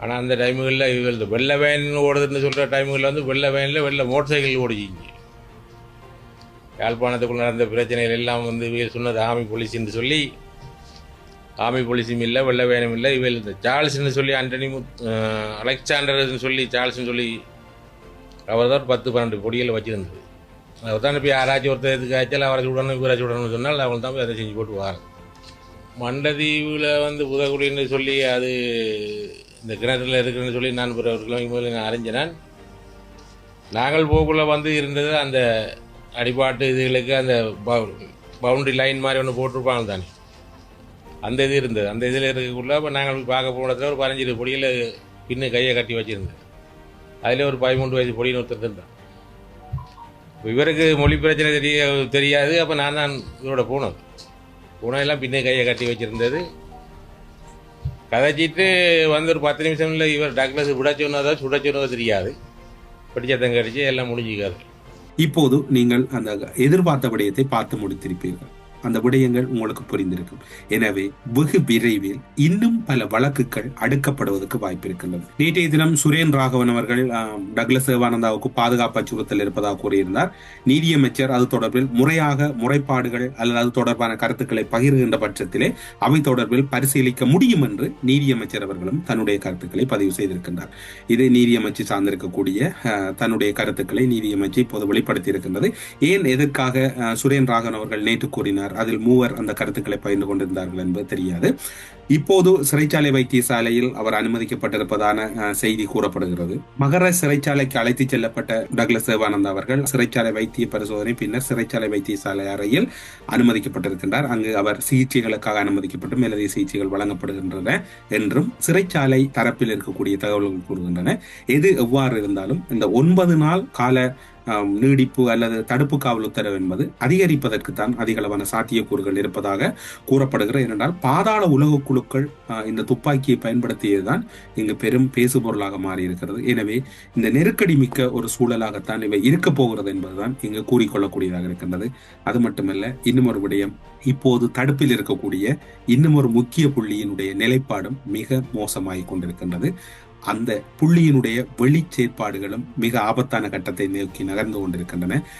ஆனால் அந்த டைமுகளில் இவங்க இந்த வெள்ளை வேன் ஓடுதுன்னு சொல்கிற டைமுகளில் வந்து வெள்ளை வேனில் வெள்ளை மோட்டர் சைக்கிள் ஓடிச்சிங்க யாழ்ப்பாணத்துக்குள்ள நடந்த பிரச்சனைகள் எல்லாம் வந்து இவங்க சொன்னது ஆமி போலீஸ்ன்னு சொல்லி ஆமி போலீஸும் இல்லை வெள்ளை வேனும் இல்லை இவள் இந்த சார்ல்ஸ்ன்னு சொல்லி ஆண்டனி முத் அலெக்சாண்டர்னு சொல்லி சார்ல்ஸ்னு சொல்லி அவர் தான் பத்து பன்னெண்டு பொடியில் வச்சுருந்தது. அவர் தான் இப்போ யாராச்சும் ஒருத்தர் எதுக்கு ஆச்சால் அவரை சுடணும் இவரை சுடணும்னு சொன்னால் அவங்க தான் போய் அதை செஞ்சு போட்டு வாரம் மண்டதீவில் வந்து புதகுடின்னு சொல்லி அது இந்த கிணற்றில் இருக்குன்னு சொல்லி நான் ஒரு ஒரு முதல்ல நான் அறிஞ்சினேன். நாங்கள் போக்குள்ள வந்து இருந்தது அந்த அடிபாட்டு இதுகளுக்கு அந்த பவுண்டரி லைன் மாதிரி ஒன்று போட்டிருப்பாங்க தானே. அந்த இது இருந்தது. அந்த இதில் இருக்கக்குள்ள இப்போ நாங்கள் பார்க்க போனதுல ஒரு பதினஞ்சு பொடியில் பின்னு கையை கட்டி வச்சுருந்தேன். அதில் ஒரு பதிமூன்று வயசு பொடின்னு ஒருத்தர் இருந்தான் இவருக்கு மொழி பிரச்சனை தெரிய தெரியாது. அப்போ நான் தான் இவரோட போனது. போனதெல்லாம் பின்னே கையை கட்டி வச்சுருந்தது. கதைச்சிட்டு வந்து ஒரு பத்து நிமிஷம்ல இவர் டாக்டர்ஸ் விடாச்சு சொன்னதோ சுட சொன்னதோ தெரியாது. படிச்சத்தங்க கடிச்சு எல்லாம் முடிஞ்சுக்காது. இப்போது நீங்கள் அந்த எதிர்பார்த்த விடயத்தை பார்த்து முடித்திருப்பீர்கள். அந்த விடயங்கள் உங்களுக்கு புரிந்திருக்கும். எனவே வெகு விரைவில் இன்னும் பல வழக்குகள் அடுக்கப்படுவதற்கு வாய்ப்பு இருக்கின்றது. நேற்றைய தினம் சுரேன் ராகவன் அவர்கள் டக்ளஸ் சிவானந்தாவுக்கு பாதுகாப்பு அச்சுறுத்தல் இருப்பதாக கூறியிருந்தார். நீதியமைச்சர் அது தொடர்பில் முறையாக முறைப்பாடுகள் அல்லது அது தொடர்பான கருத்துக்களை பகிர்கின்ற பட்சத்திலே அவை தொடர்பில் பரிசீலிக்க முடியும் என்று நீதியமைச்சர் அவர்களும் தன்னுடைய கருத்துக்களை பதிவு செய்திருக்கின்றார். இது நீதியமைச்சு சார்ந்திருக்கக்கூடிய தன்னுடைய கருத்துக்களை நீதியமைச்சு இப்போது வெளிப்படுத்தி இருக்கின்றது ஏன் எதற்காக சுரேன் ராகவன் அவர்கள் நேற்று கூறினார்? அதில் மூவர் அந்த கருத்துக்களை பகிர்ந்து கொண்டிருந்தார்கள் என்பது தெரியாது. இப்போது சிறைச்சாலை வைத்தியசாலையில் அவர் அனுமதிக்கப்பட்டிருப்பதான செய்தி கூறப்படுகிறது. மகர சிறைச்சாலைக்கு அழைத்துச் செல்லப்பட்ட டக்ளஸ் தேவானந்தா அவர்கள் சிறைச்சாலை வைத்திய பரிசோதனை பின்னர் சிறைச்சாலை வைத்தியசாலை அறையில் அனுமதிக்கப்பட்டிருக்கின்றார். அங்கு அவர் சிகிச்சைகளுக்காக அனுமதிக்கப்பட்டு மேலதிக சிகிச்சைகள் வழங்கப்படுகின்றன என்றும் சிறைச்சாலை தரப்பில் இருக்கக்கூடிய தகவல்கள் கூறுகின்றன. எது எவ்வாறு இருந்தாலும் இந்த ஒன்பது நாள் கால நீடிப்பு அல்லது தடுப்பு காவல் உத்தரவு என்பது அதிகரிப்பதற்கு தான் அதிகளவான சாத்தியக்கூறுகள் இருப்பதாக கூறப்படுகிறது ஏனென்றால் பாதாள உலக குழுக்கள் இந்த துப்பாக்கியை பயன்படுத்தியதுதான் இங்கு பெரும் பேசுபொருளாக மாறி இருக்கிறது எனவே இந்த நெருக்கடி மிக்க ஒரு சூழலாகத்தான் இவை இருக்க போகிறது என்பதுதான் இங்கு கூறிக்கொள்ளக்கூடியதாக இருக்கின்றது. அது மட்டுமல்ல இன்னும் ஒரு விடயம் இப்போது தடுப்பில் இருக்கக்கூடிய இன்னும் ஒரு முக்கிய புள்ளியினுடைய நிலைப்பாடும் மிக மோசமாகிக் கொண்டிருக்கின்றது. அந்த புள்ளியினுடைய வெளி செயற்பாடுகளும் மிக ஆபத்தான கட்டத்தை நோக்கி நகர்ந்து கொண்டிருக்கின்றன.